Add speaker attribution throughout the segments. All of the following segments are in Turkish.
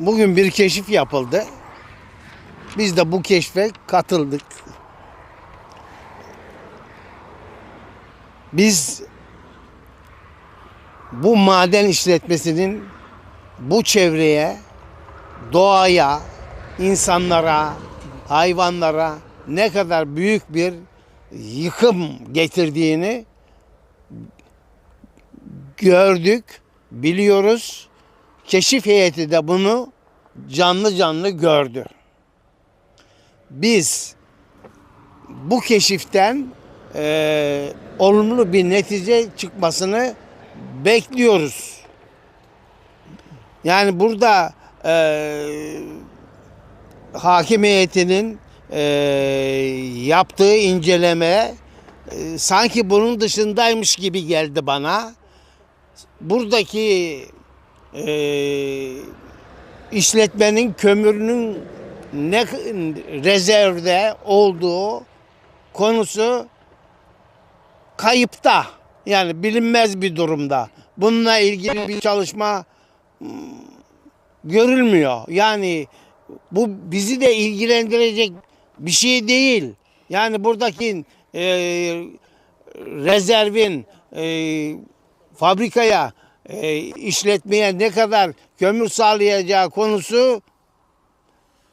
Speaker 1: Bugün bir keşif yapıldı. Biz de bu keşfe katıldık. Biz bu maden işletmesinin bu çevreye, doğaya, insanlara, hayvanlara ne kadar büyük bir yıkım getirdiğini gördük, biliyoruz. Keşif heyeti de bunu canlı canlı gördü. Biz bu keşiften eee, olumlu bir netice çıkmasını bekliyoruz. Yani burada eee hakim heyetinin eee, yaptığı inceleme eee, sanki bunun dışındaymış gibi geldi bana. Buradaki eee, işletmenin kömürünün ne rezervde olduğu konusu kayıpta. Yani bilinmez bir durumda. Bununla ilgili bir çalışma mm, görülmüyor. Yani bu bizi de ilgilendirecek bir şey değil. Yani buradaki e, rezervin e, fabrikaya e, işletmeye ne kadar kömür sağlayacağı konusu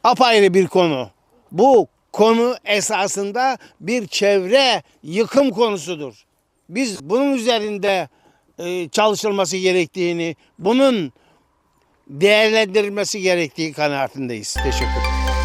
Speaker 1: apayrı bir konu. Bu konu esasında bir çevre yıkım konusudur. Biz bunun üzerinde e, çalışılması gerektiğini, bunun değerlendirilmesi gerektiği kanaatindeyiz. Teşekkür ederim.